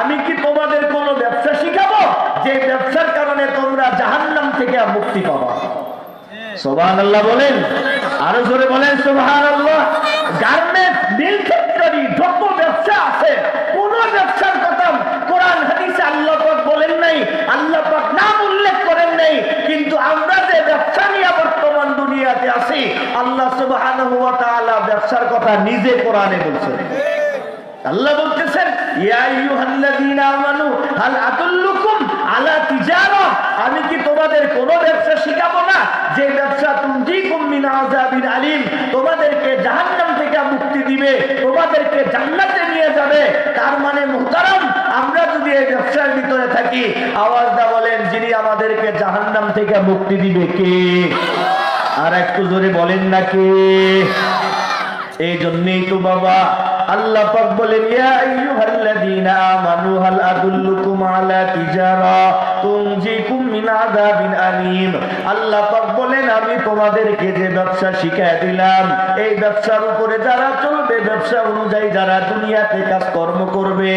আমি কি তোমাদের কোন ব্যবসা শিখাবো? যে ব্যবসার কারণে তোমরা জাহান্নাম থেকে মুক্তি পাবা। আল্লাহ বলেন, আরও জোরে বলেন, সুবহানাল্লাহ। কথা কোরআন আল্লাহ পাক বলেন নাই, আল্লাহ নাম উল্লেখ করেন নাই, কিন্তু আমরা দুনিয়াতে আল্লাহ তাআলা ব্যবসার কথা নিজে কোরআনে বলছেন। আল্লাহ বলতেছেন আমি কি তোমাদের কোন ব্যবসা শিখাবো না? যে ব্যবসা আযাবিন আলিম, তোমাদেরকে জাহান্নাম থেকে মুক্তি দিবে, তোমাদেরকে জান্নাতে নিয়ে যাবে। তার মানে মুহতারাম, আমরা যদি এই ব্যবসার ভিতরে থাকি, আওয়াজ দা বলেন, যিনি আমাদেরকে জাহান্নাম থেকে মুক্তি দিবে কে? আর একটু জোরে বলেন না কে এই জন্যই তো বাবা আল্লাহ পাক বলেন, ইয়া আইয়ুহাল্লাযীনা আমানু, হাল আদুল্লুকুম আলা তিজারা, তুনজিকুম মিন আযাবিন আলীম। আল্লাহ পাক বলেন, আমি তোমাদেরকে যে ব্যবসা শিখায় দিলাম, এই ব্যবসার উপরে যারা চলবে, ব্যবসা অনুযায়ী যারা দুনিয়াতে কাজকর্ম করবে,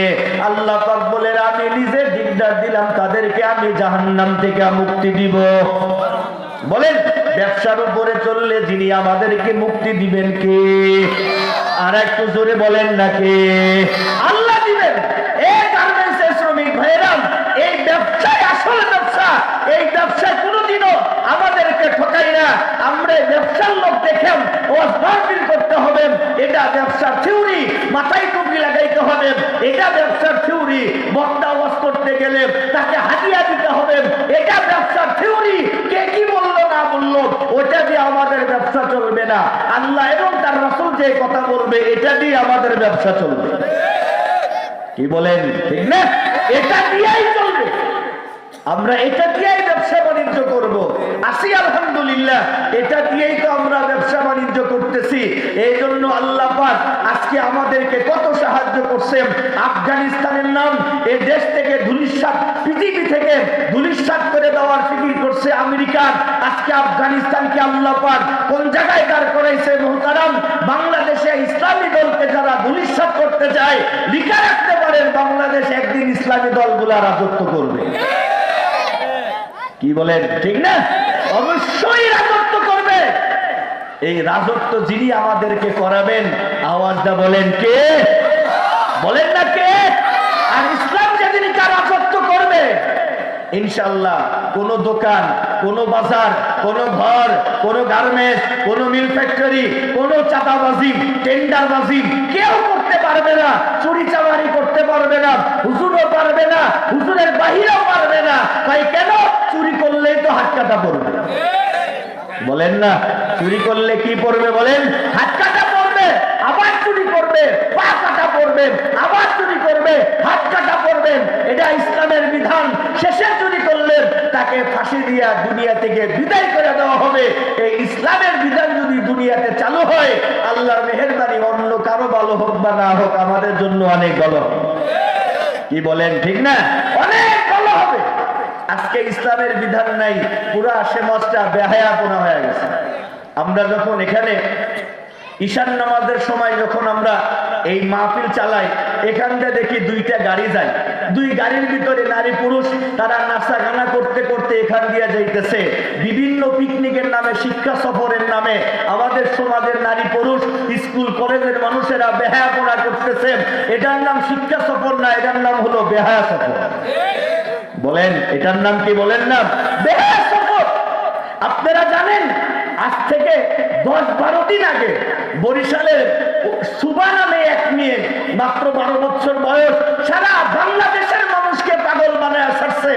আল্লাহ পাক বলেন, আমি নিজে দিকদার দিলাম, তাদেরকে আমি জাহান্নাম থেকে মুক্তি দিব। বলেন ব্যবসার উপরে চললে যিনি আমাদেরকে মুক্তি দিবেন কে? আর একটু জোরে বলেন না কে? আল্লাহ দিবেন। এই গার্মেন্টসের শ্রমিক ভাইরাম এই ব্যবসায় আসল ব্যবসা, এই ব্যবসায় কোনোদিনও আমাদেরকে ঠকাই না। আমরা ব্যবসার লোক দেখেন করতে হবে। এটা ব্যবসার থিওরি, মাথায় টুপি লাগাইতে হবে। এটা ব্যবসার থিওরি, বক্তা ওয়াজ করতে গেলে তাকে হাদিয়া দিতে হবে। এটা ব্যবসার থিওরি, কে কি বলল না বলল ওটা দিয়ে আমাদের ব্যবসা চলবে না। আল্লাহ এবং তার রাসূল যে কথা বলবে, এটা দিয়ে আমাদের ব্যবসা চলবে। কি বলেন, ঠিক না? এটা দিয়েই চলবে। আমরা এটা দিয়েই ব্যবসা বাণিজ্য করব। আসি আলহামদুলিল্লাহ, এটা দিয়েই তো আমরা ব্যবসা বাণিজ্য করতেছি। এই জন্য আল্লাহ আজকে আমাদেরকে কত সাহায্য করছেন। আফগানিস্তানের নাম এই দেশ থেকে ধুলিসাত পৃথিবী থেকে ধুলিসাত করে দেওয়ার ফিকির করছে আমেরিকান আজকে আফগানিস্তানকে আল্লাহ পাক কোন জায়গায় দাঁড় করাইছে মোহতারাম? বাংলাদেশে ইসলামী দলকে যারা ধুলিসাত করতে চায়, লিখে রাখতে পারেন, বাংলাদেশ একদিন ইসলামী দলগুলা রাজত্ব করবে। কি বলেন, ঠিক না? অবশ্যই রাজত্ব করবে। এই রাজত্ব যিনি আমাদেরকে করাবেন, আওয়াজটা বলেন কে? বলেন না কে আর ইসলাম যেদিন কার রাজত্ব করবে ইনশাল্লাহ কোন দোকান, কোন বাজার, কোন ঘর, কোন গার্মেন্টস, কোন মিল ফ্যাক্টরি, কোন চাঁদাবাজি, টেন্ডারবাজি কেউ করতে পারবে না, চুরি চামারি করতে পারবে না, হুজুরও পারবে না, হুজুরের বাহিরেও পারবে না। তাই কেন চুরি করলেই তো হাত কাটা পড়বে? বলেন না, চুরি করলে কি পড়বে বলেন? হাত কাটা আবার চুরি করবে, পা কাটা পড়বে, আবার চুরি করবে, হাত কাটা পড়বেন এটা ইসলামের বিধান। শেষে চুরি করলেন তাকে ফাঁসি দিয়া দুনিয়া থেকে বিদায় করে দেওয়া হবে। এই ইসলামের বিধান যদি দুনিয়াতে চালু হয়, আল্লাহর মেহেরবানি অন্য কারও ভালো হোক বা না হোক, আমাদের জন্য অনেক ভালো কি বলেন, ঠিক না? অনেক ভালো হবে। আজকে ইসলামের বিধান নাই, পুরা সমাজটা বেহায়াপনা হয়ে গেছে। আমরা যখন এখানে ঈশান নামাজের সময় যখন আমরা এই মাহফিল চালাই এখানটা দেখি দুইটা গাড়ি যায়। দুই গাড়ির ভিতরে নারী পুরুষ, তারা নাচা গানা করতে করতে এখান দিয়ে যাইতেছে। বিভিন্ন পিকনিকের নামে, শিক্ষা সফরের নামে, আমাদের সমাজের নারী পুরুষ, স্কুল, কলেজের মানুষেরা বেহায়াপনা করতেছে। এটার নাম শিক্ষা সফর না, এটার নাম হলো বেহায়া সফর। বলেন, এটার নাম কি বলেন না? বেহায়া সফর! আপনারা জানেন আজ থেকে দশ বারো দিন আগে বরিশালের সুবা নামে এক মেয়ে মাত্র বারো বছর বয়স সারা বাংলাদেশের মানুষকে পাগল বানায় ছাড়ছে।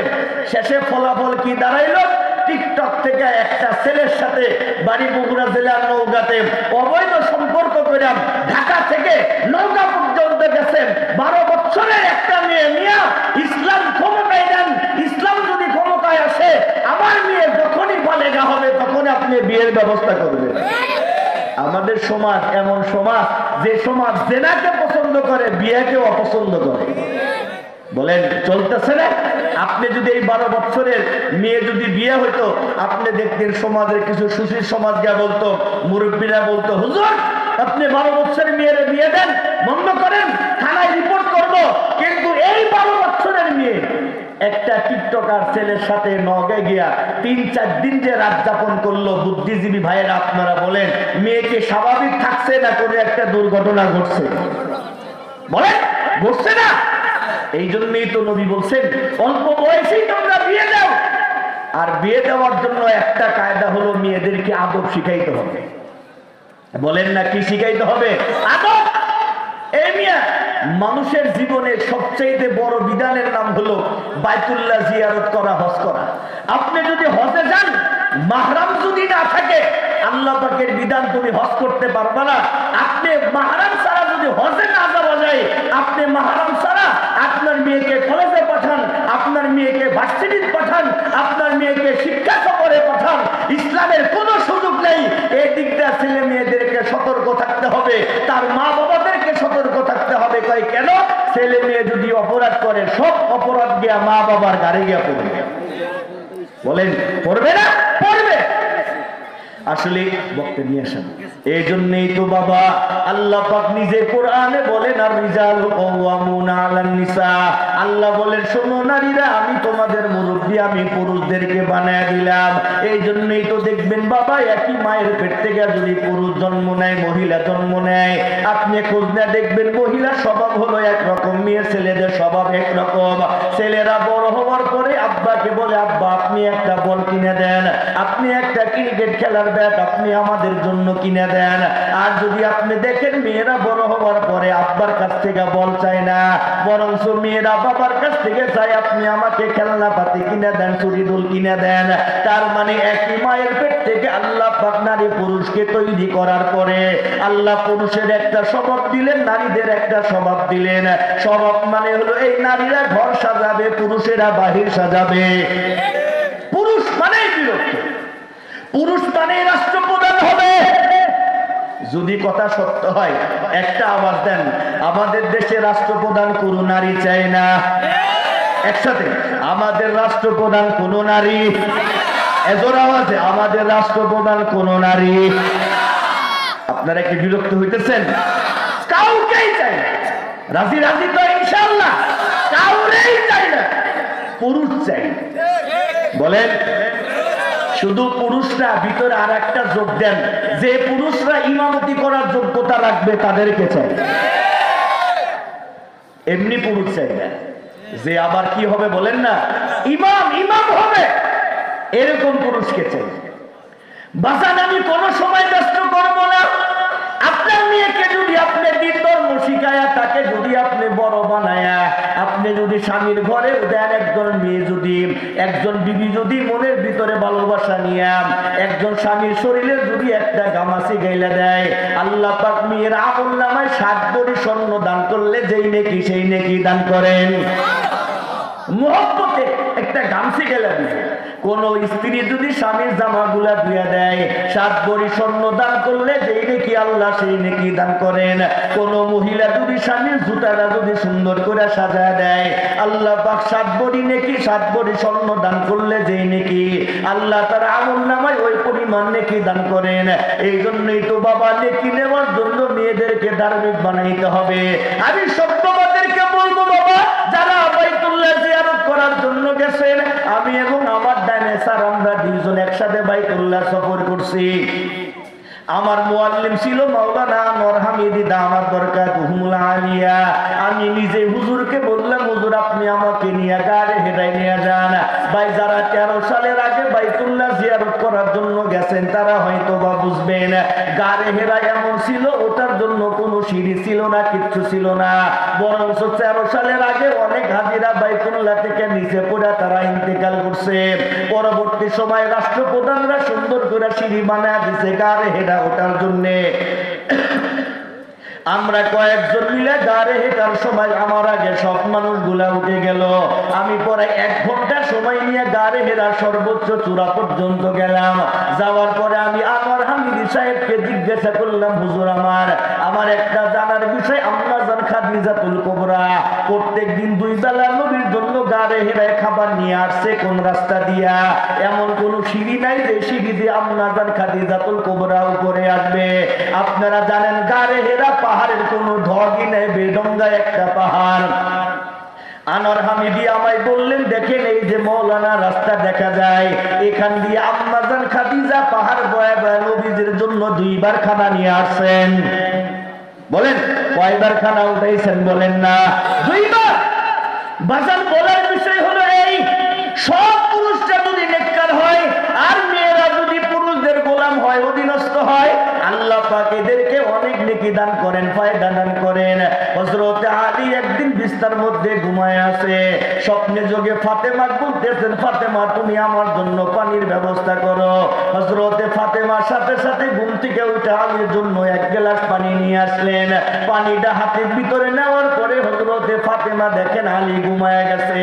শেষে ফলাফল কি দাঁড়াইলো? টিকটক থেকে একটা ছেলের সাথে বাড়ি বগুড়া জেলার নৌকাতে অবৈধ সম্পর্ক করে ঢাকা থেকে নৌকা পর্যন্ত গেছেন বারো বছরের একটা মেয়ে মিয়া, ইসলাম ক্ষমতায় দেন ইসলাম যদি ক্ষমতায় আসে, আমার মেয়ে যখনই বালেগা হবে আপনি বিয়ের ব্যবস্থা করবেন। আমাদের সমাজ এমন সমাজ, যে সমাজ জেনাকে পছন্দ করে বিয়েকে অপছন্দ করে। বলেন, চলতেছে না? আপনি যদি এই বারো বছরের মেয়ে যদি বিয়ে হইতো, আপনি দেখতেন সমাজের কিছু সুশীল সমাজ গিয়া বলতো, মুরব্বীরা বলতো, হুজুর, আপনি বারো বছরের মেয়ের বিয়ে দেন, বন্ধ করেন, থানায় রিপোর্ট করব। কিন্তু এই বারো বছরের মেয়ে একটা টিকটকার ছেলের সাথে নগে গিয়া তিন চার দিন যে রাত যাপন করল, বুদ্ধিজীবী ভাইয়েরা আপনারা বলেন, মেয়েকে স্বাভাবিক থাকছে না কোনো একটা দুর্ঘটনা ঘটছে? বলেন, ঘটছে না? এই জন্যই তো নবী বলছেন, অল্প বয়সেই তোমরা বিয়ে দাও। আর বিয়ে দেওয়ার জন্য একটা কায়দা হলো, মেয়েদেরকে আদব শিখাইতে হবে। বলেন না কি শিখাইতে হবে? আদব মানুষের জীবনে সবচাইতে বড় বিধানের নাম হলো বাইতুল্লাহ জিয়ারত করা, হজ করা। আপনি যদি হজে যান, মাহরাম যদি না থাকে, আল্লাহ পাকের বিধান তুমি হজ করতে পারবে না। আপনি মাহরাম ছাড়া যদি হজে না যাওয়া যায়, আপনি মাহরাম ছাড়া আপনার মেয়েকে কলেজে পাঠান, আপনার মেয়েকে ভার্সিটিতে পাঠান, আপনার মেয়েকে শিক্ষা সফরে পাঠান, ইসলামের কোনো সুযোগ নেই। এই দিকটা ছেলে মেয়েদেরকে সতর্ক থাকতে হবে। তার মা বাবাদেরকে সতর্ক থাকতে হবে কয় কেন ছেলে মেয়ে যদি অপরাধ করে, সব অপরাধ গিয়া মা বাবার গাড়ি গিয়া পড়বে। বলেন, পড়বে না? পড়বে। আসলে বক্তে নিয়ে আসেন। এই জন্যই তো বাবা আল্লাহ পাক নিজে কোরআনে বলেন আর রিজাল কওয়ামুনা আলান নিসা। আল্লাহ বলেন, শোনো নারীরা, আমি তোমাদের মুরব্বী, আমি পুরুষদেরকে বানায় দিলাম। এই জন্যই তো দেখবেন বাবা, একই মায়ের পেট থেকে যদি পুরুষ জন্ম নেয়, মহিলা জন্ম নেয়, আপনি খোঁজ না দেখবেন মহিলা স্বভাব হলো একরকম মেয়ে ছেলেদের স্বভাব একরকম। ছেলেরা বড় হওয়ার পরে আব্বাকে বলে, আব্বা, আপনি একটা বল কিনে দেন। আপনি একটা ক্রিকেট খেলার ব্যাট আপনি আমাদের জন্য কিনে দেন। আর যদি আপনি দেখেন মেয়েরা বড় হওয়ার পরে আব্বার কাছ থেকে বল চায় না, বরঞ্চ মেয়েরা বাবার কাছ থেকে চায় আপনি আমাকে খেলনা পাতি কিনে দেন চুরিদুল কিনে দেন। তার মানে একই মায়ের পেট থেকে আল্লাহ পাক নারী পুরুষকে তৈরি করার পরে আল্লাহ পুরুষের একটা স্বভাব দিলেন, নারীদের একটা স্বভাব দিলেন। স্বভাব মানে হলো এই নারীরা ঘর সাজাবে, পুরুষেরা বাহির সাজাবে। পুরুষ মানেই বিরক্ত। পুরুষ রাষ্ট্রপ্রধান হবে। যদি কথা সত্য হয়, একটা আওয়াজ দেন, আমাদের দেশে রাষ্ট্রপ্রধান কোন নারী চায় না। একসাথে, আমাদের রাষ্ট্রপ্রধান কোন নারী। এজোর আওয়াজে, আমাদের রাষ্ট্রপ্রধান কোন নারী। আপনারা কি বিরক্ত হইতেছেন? কাউকেই চাই না। রাজি রাজি তো ইনশাল্লাহ কাউরেই চাই না। পুরুষ চাই বলেন শুধু পুরুষরা ভিতরে আর একটা যোগ দেন। যে পুরুষরা ইমামতি করার যোগ্যতা রাখবে, তাদেরকে চাই। এমনি পুরুষ চাই না। যে আবার কি হবে বলেন না? ইমাম ইমাম হবে। এরকম পুরুষকে চাই। বাসান আমি কোনো সময় ব্যস্ত করব না। মেয়েকে যদি আপনি তাকে যদি আপনি বড় বানায়া, আপনি যদি স্বামীর দেন একজন মেয়ে যদি, একজন বিবি যদি মনের ভিতরে ভালোবাসা নিয়ে, একজন স্বামীর শরীরে যদি একটা গামাসি গাইলা দেয়, আল্লাহ পাক মেয়ের নামায় সাত বড়ি স্বর্ণ দান করলে যেই নেকি সেই নেকি দান করেন। মহব্বতে একটা গামছি গেলা দিবে। কোন স্ত্রী যদি স্বামীর দেয়, সাত বড়ি স্বর্ণ দান করলে যেই নাকি আল্লাহ সেই নাকি দান করেন। কোন মহিলা যদি স্বামীর জুতাটা যদি সুন্দর করে সাজায় দেয়, আল্লাহ পাক সাত বড়ি নাকি, সাত বড়ি স্বর্ণ দান করলে যেই নাকি আল্লাহ তার আমল নামায় ওই পরিমাণ নাকি দান করেন। এই জন্যই তো বাবা নেকি নেওয়ার জন্য মেয়েদেরকে ধার্মিক বানাইতে হবে। আমি সত্যবাদেরকে বলব বাবা, যারা বাইতুল্লাহ জিয়ারত করার আমার মোয়াল্লিম ছিল মাওলানা নর হামিদি দরকার হুমুল আলিয়া। আমি নিজে হুজুরকে বললাম, হুজুর, আপনি আমাকে নিয়ে গাড়ি হেঁটাই নিয়ে যান। ভাই, যারা তেরো সালের আগে বাইতুল্লাহ জিয়ারত করার জন্য গেছেন, তারা হয়তো বা বুঝবেন, গাড়ি হেরা এমন ছিল, ওটার জন্য সিঁড়ি ছিল না, কিচ্ছু ছিল না। বরঞ্চ তেরো সালের আগে অনেক হাজিরা বাইতুল্লাহ থেকে নিচে পড়ে তারা ইন্তেকাল করছে। পরবর্তী সময় রাষ্ট্রপ্রধানরা সুন্দর করে সিঁড়ি বানায় দিছে গাড়ি হেরা ওঠার জন্যে। আমরা কয়েকজন মিলে গাড়ি হেঁটার সময় আমার আগে সব মানুষগুলা উঠে গেল। আমি পরে এক ঘণ্টা সময় নিয়ে গাড়ি হেরা সর্বোচ্চ চূড়া পর্যন্ত গেলাম। যাওয়ার পরে সাহেবকে জিজ্ঞাসা করলাম, হুজুর আমার আমার একটা জানার বিষয় আম্মা জান খাদিজাতুল কুবরা প্রত্যেক দিন দুই বেলা নবীর জন্য গাড়ে হেরায় খাবার নিয়ে আসছে, কোন রাস্তা দিয়া? এমন কোন সিঁড়ি নাই যে সিঁড়ি দিয়ে আম্মা জান খাদিজাতুল কুবরা উপরে আসবে। আপনারা জানেন, গাড়ে হেরা পাহাড়ের কোনো ঢগই নেই বেডঙ্গা একটা পাহাড়। আনোয়ার হামিদি আমায় বললেন, দেখেন এই যে মৌলানা রাস্তা দেখা যায়, এখান দিয়ে আম্মাজান খাদিজা পাহাড় বয়া বয়া নবীজের জন্য দুইবার খানা নিয়ে আসছেন। বলেন, কয়বার খানা উঠাইছেন বলেন না? দুইবার! বাজার বলার বিষয় হলো এই, সব পুরুষরা যদি নেককার হয় আর মেয়েরা যদি পুরুষদের গোলাম হয় অধীনস্থ হয় আল্লাহ অনেক নেকি দান করেন, ফায়দা দান করেন। হযরত আলী একদিন বিস্তার মধ্যে ঘুমায় আছে। স্বপ্নে যোগে ফাতেমা বলতেছেন, ফাতেমা, তুমি আমার জন্য পানির ব্যবস্থা করো। হযরতে ফাতেমার সাথে সাথে ঘুম থেকে উঠে আলীর জন্য এক গ্লাস পানি নিয়ে আসলেন। পানিটা হাতের ভিতরে নেওয়ার পরে হযরতে ফাতেমা দেখেন আলী ঘুমায় গেছে।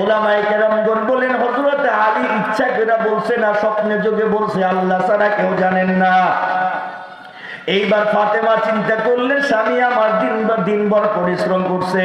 ওলামায়ে কেরামগণ বলেন, হযরতে আলী ইচ্ছা করে বলছে না, স্বপ্নে যোগে বলছে, আল্লাহ ছাড়া কেউ জানেন না। এইবার ফাতেমা চিন্তা করলেন স্বামী আমার দিন দিনবার দিনভর পরিশ্রম করছে।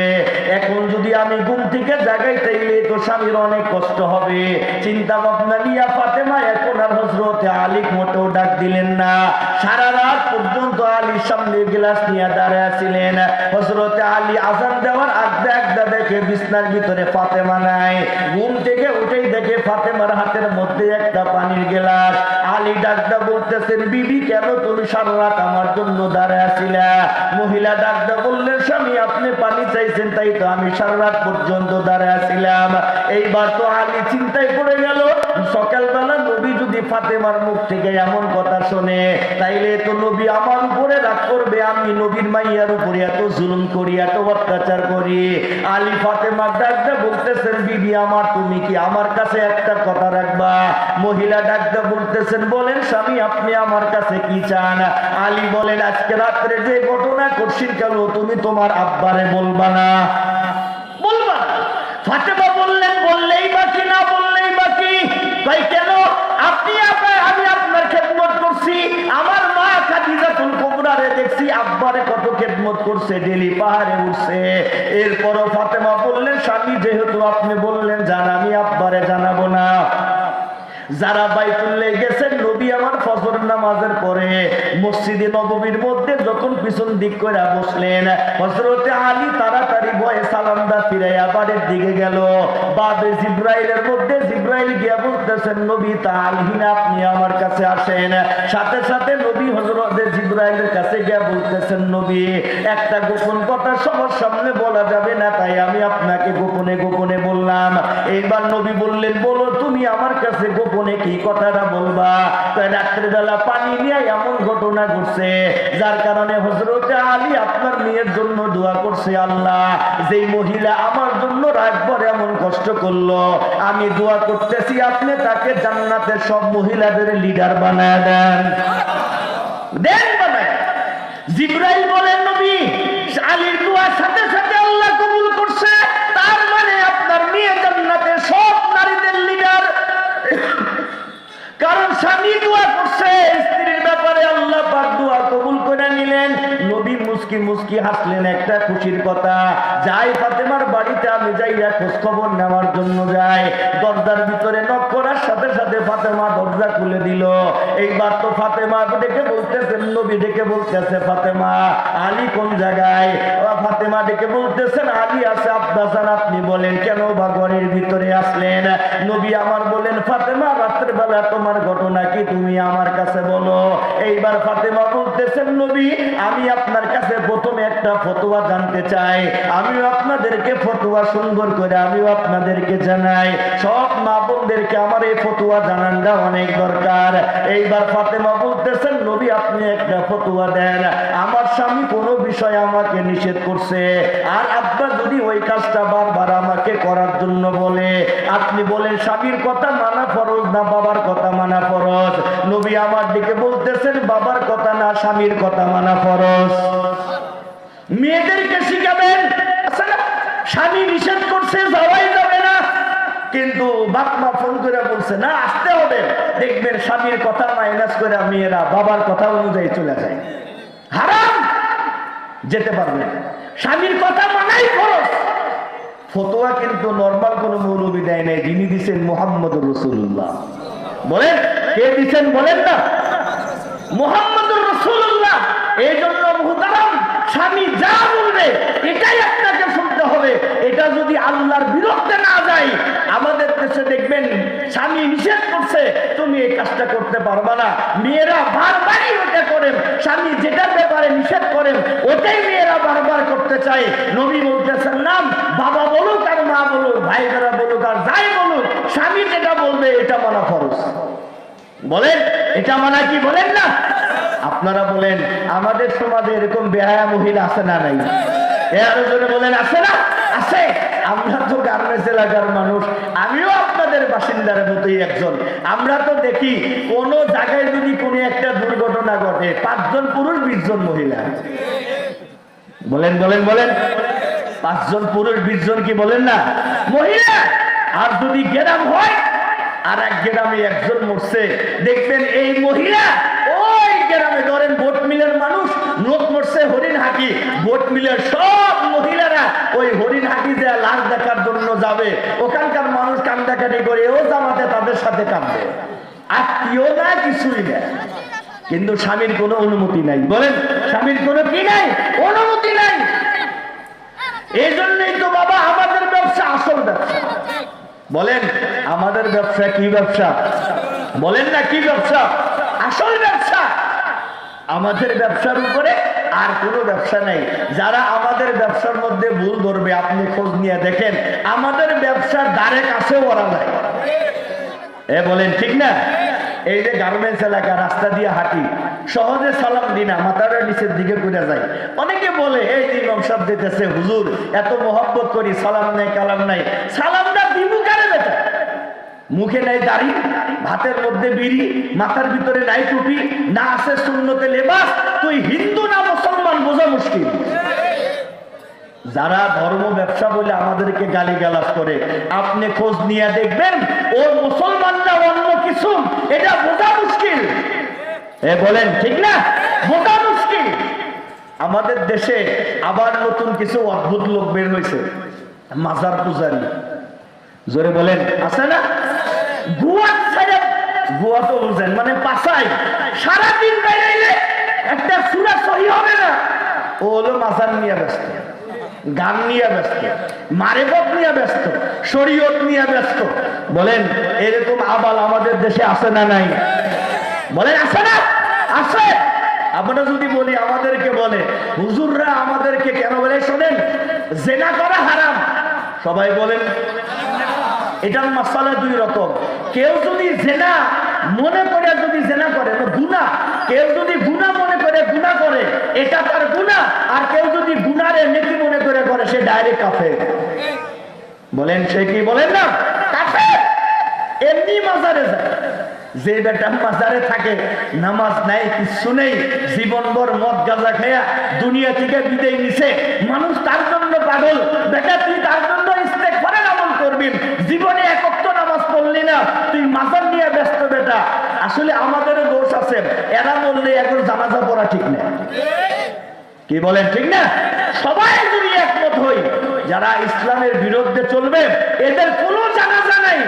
এখন যদি আমি ঘুম থেকে জাগাই, তাইলে তো স্বামীর অনেক কষ্ট হবে। চিন্তা ভাবনা নিয়ে ফাতেমা এখন আর হজরতে আলিক মোটেও ডাক দিলেন না। সারা রাত পর্যন্ত আলীর সামনে গ্লাস নিয়ে দাঁড়ায় ছিলেন হজরতে আলী আজান দেওয়ার আগদা আগদা দেখে বিছনার ভিতরে ফাতেমা নাই। ঘুম থেকে উঠেই দেখে ফাতেমার হাতের মধ্যে একটা পানির গ্লাস। আলী ডাকদা বলতেছেন, বিবি, কেন তুমি সারা রাত আমার জন্য দাঁড়ায় আসিলা মহিলা ডাকদা বললেন, স্বামী, আপনি পানি চাইছেন, তাই তো আমি সারা রাত পর্যন্ত দাঁড়ায় আসিলাম এইবার তো আলী চিন্তায় পড়ে গেল যদি ফাতেমার মুখ থেকে এমন কথা শোনে, তাইলে তো নবী আমার উপরে রাগ করবে। আমি নবীর মাইয়ার উপরে এত জুলুম করি, এত অত্যাচার করি। আলী ফাতেমা ডাকদা বলতেছেন, বিবি আমার, তুমি কি আমার কাছে একটা কথা রাখবা? মহিলা ডাকদা বলতেছেন, বলেন স্বামী, আপনি আমার কাছে কি চান? আলী বলেন, আজকে রাত্রে যে ঘটনা করছি কেন, তুমি তোমার আব্বারে বলবা না? বলবা ফাতেমা মসজিদে নবমীর মধ্যে যখন পিছন দিক করে বসলেন হজরতে আলী তাড়াতাড়ি ভয়ে সালামদা ফিরাইয়া বাড়ির দিকে গেল। বাদে জিব্রাইলের মধ্যে জিব্রাইল গিয়া বলতেছেন, নবী, তা আলহিনা আপনি আমার কাছে আসেন। সাথে সাথে নবী হজরতে জিব্রাইলের কাছে গিয়া বলতেছেন, নবী, একটা গোপন কথা সবার সামনে বলা যাবে না, তাই আমি আপনাকে গোপনে গোপনে বললাম। এইবার নবী বললেন, বলো, তুমি আমার কাছে গোপনে কি কথাটা বলবা? তাই রাত্রিবেলা পানি নিয়ে এমন ঘটনা ঘটছে, যার কারণে হজরতে আলী আপনার মেয়ের জন্য দোয়া করছে, আল্লাহ, যেই মহিলা আমার জন্য রাতভর এমন কষ্ট করল, আমি দোয়া করতেছি, আপনি তাকে জান্নাতের সব মহিলাদের লিডার বানায় দেন। দেন জিব্রাইল বলেন নবী আলীর দোয়ার সাথে মুস্কি হাসলেন একটা খুশির কথা। যাই ফাতেমার বাড়িতে আমি যাইয়া খোঁজ খবর নেওয়ার জন্য যাই। দরজার ভিতরে নক করার সাথে সাথে ফাতেমা দরজা খুলে দিল। এইবার তো ফাতেমা ডেকে বলতেছেন নবী ডেকে বলতেছে, ফাতেমা, আলী কোন জায়গায়? ফাতেমা ডেকে বলতেছেন, আলী আছে আব্বাসান আপনি বলেন, কেন বা ঘরের ভিতরে আসলেন? নবী আমার বলেন, ফাতেমা, রাত্রের বেলা তোমার ঘটনা কি? তুমি আমার কাছে বলো। এইবার ফাতেমা বলতেছেন, নবী, আমি আপনার কাছে প্রথমে একটা ফতোয়া জানতে চাই। আমিও আপনাদেরকে ফতোয়া সুন্দর করে, আমিও আপনাদেরকে জানাই। সব মা বোনদেরকে আমার এই ফতোয়া জানানটা অনেক দরকার। এইবার ফাতেমা বলতেছেন নবী আপনি একটা ফতোয়া দেন। আমার স্বামী কোনো বিষয় আমাকে নিষেধ করছে। আর আব্বা যদি ওই কাজটা বারবার আমাকে করার জন্য বলে, আপনি বলেন, স্বামীর কথা মানা ফরজ না বাবার কথা মানা ফরজ? নবী আমার দিকে বলতেছেন, বাবার কথা না, স্বামীর কথা মানা ফরজ। মেয়েদেরকে শিখাবেন আছে না? স্বামী নিষেধ করছে যাওয়াই যাবে না বাপমা ফোন করে বলছে, না, আসতে হবে। দেখবেন স্বামীর কথা মাইনাস করে মেয়েরা বাবার কথা অনুযায়ী চলে যায়। হারাম! যেতে পারবে স্বামীর কথা মানাই খরচ ফতোয়া কিন্তু নর্মাল কোন মৌলবি দেয় নাই, যিনি দিচ্ছেন মোহাম্মদ রসুল্লাহ বলেন, কে দিচ্ছেন বলেন না? মোহাম্মদ রসুল্লাহ এই জন্য স্বামী যা বলবে, এটাই হবে, এটা যদি আল্লাহর বিরুদ্ধে না যায়, আমাদের দেশে দেখবেন স্বামী নিষেধ করছে, তুমি এই কাজটা করতে পারবা না। মেয়েরা বারবারই ওটা করেন স্বামী যেটার ব্যাপারে নিষেধ করেন ওটাই মেয়েরা বারবার করতে চায়। নবী বলতেছেন নাম বাবা বলুক আর মা বলুক ভাই বোনেরা বলুক আর যাই বলুক, স্বামী যেটা বলবে, এটা মানা ফরজ। বলেন, এটা মানা কি বলেন না? আপনারা বলেন, আমাদের সমাজে এরকম বেহায়া মহিলা আছে না নাই? পাঁচজন পুরুষ, বিশ জন মহিলা। বলেন বলেন বলেন। পাঁচজন পুরুষ, বিশ জন কি বলেন না? মহিলা! আর যদি গেরাম হয়, আর এক গ্রামে একজন মরছে, দেখবেন এই মহিলা ওই গ্রামে ধরেন ভোট মিলের মানুষ লোক মরছে হরিণ হাঁটি বোট মিলের সব মহিলারা ওই হরিণ হাঁটি যে লাশ দেখার জন্য যাবে। ওখানকার মানুষ কান্দাকাটি করে ও জামাতে তাদের সাথে কাঁদবে। আত্মীয় না কিছুই না কিন্তু স্বামীর কোনো অনুমতি নাই। বলেন, স্বামীর কোনো কি নাই? অনুমতি নাই। এই জন্যই তো বাবা আমাদের ব্যবসা আসল ব্যবসা। বলেন, আমাদের ব্যবসা কি ব্যবসা? বলেন না কি ব্যবসা? আসল ব্যবসা। আমাদের ব্যবসার উপরে আর কোনো ব্যবসা নেই। যারা আমাদের ব্যবসার মধ্যে ভুল ধরবে, আপনি খোঁজ নিয়ে দেখেন। আমাদের ব্যবসার দ্বারে কাছে ওরা নাই। এ বলেন, ঠিক না? এই যে গার্মেন্টস এলাকা, রাস্তা দিয়ে হাঁটি, সহজে সালাম দিই না নিচের দিকে করে যায়। অনেকে বলে, এই ইমাম সাহেব দিতেছে, হুজুর, এত মহব্বত করি, সালাম নাই, কালাম নাই। সালামটা দিবু কারে বেটা? মুখে নাই দাড়ি, ভাতের মধ্যে বিড়ি, মাথার ভিতরে নাই টুপি, না আছে শূন্যতে লেবাস, তুই হিন্দু না মুসলমান বোঝা মুশকিল। যারা ধর্ম ব্যবসা বলে আমাদেরকে গালি গালাজ করে, আপনি খোঁজ নিয়ে দেখবেন, ও মুসলমানরা অন্য কিছু, এটা বোঝা মুশকিল। এ বলেন, ঠিক না? বোঝা মুশকিল। আমাদের দেশে আবার নতুন কিছু অদ্ভুত লোক বের হয়েছে, মাজার পূজারি। জোরে বলেন, আছে না? মানে পাশাই সারাদিন বেড়াইলে একটা সুরা সহি হবে না। ও হলো মাজার নিয়ে ব্যস্ত, গান নিয়ে ব্যস্ত নিয়ে ব্যস্ত, শরীয়ত নিয়ে ব্যস্ত। বলেন, এরকম আবাল আমাদের দেশে আছে না নাই? বলেন, আছে না? আছে। আমরা যদি বলি আমাদেরকে বলে, হুজুররা আমাদেরকে কেন বলে? শোনেন, জেনা করা হারাম। সবাই বলেন এটার মশালা দুই রকম। কেউ যদি জেনা মনে করে, যদি জেনা করে গুণা কেউ যদি গুণা মনে করে গুণা করে, এটা তার গুণা আর কেউ যদি গুনারে নেকি মনে করে করে, সে ডাইরেক্ট কাফে বলেন সে কি বলেন না? এমনি মাজারে যায়। যে বেটা মাজারে থাকে, নামাজ নাই কিছু নেই, জীবনভর মদ গাঁজা খেয়া দুনিয়া থেকে বিদায় নিছে। মানুষ তার জন্য পাগল। বেটা, তুই তার জন্য ইস্তেক করে করবি জীবনে একত্র নামাজ পড়লি না তুই মাজার নিয়ে ব্যস্ত বেটা। আসলে আমাদেরও দোষ আছে। এরা বললে এখন জানাজা পড়া ঠিক না কি বলেন, ঠিক না? সবাই যদি একমত হই, যারা ইসলামের বিরুদ্ধে চলবে, এদের কোনো জানাজা নাই।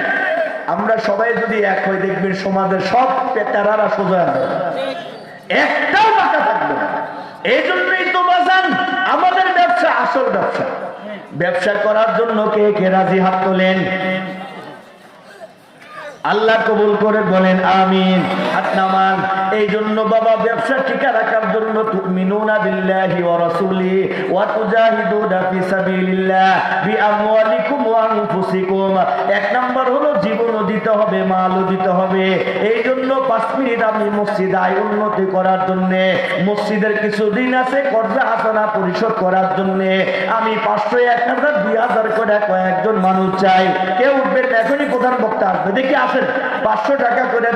আমরা সবাই যদি এক হই, দেখবেন সমাজের সব পেটারারা সোজা একটাও বাঁকা থাকবে না। এই জন্যই তো বাজান, আমাদের ব্যবসা আসল ব্যবসা। ব্যবসা করার জন্য কে কে রাজি হাত তোলেন? আল্লাহ কবুল করে বলেন, আমিন। হাত এই জন্য বাবা, ব্যবসা টিকা রাখার জন্য তুমিনুনা বিল্লাহি ওয়া সাবিলিল্লাহ ওয়া আনফুসিকুম। এক নাম্বার হলো দিতে হবে, মালও দিতে হবে। এই জন্য পাঁচ মিনিট আমি মসজিদ আয় উন্নতি করার জন্য, মসজিদের কিছু দিন আছে, কর্জা পরিশোধ করার জন্য, আমি পাঁচশো এক হাজার, দুই হাজার করে কয়েকজন মানুষ চাই। কেউ উঠবেন এখনই প্রধান বক্তা আসবে। দেখি আসেন পাঁচশো টাকা করে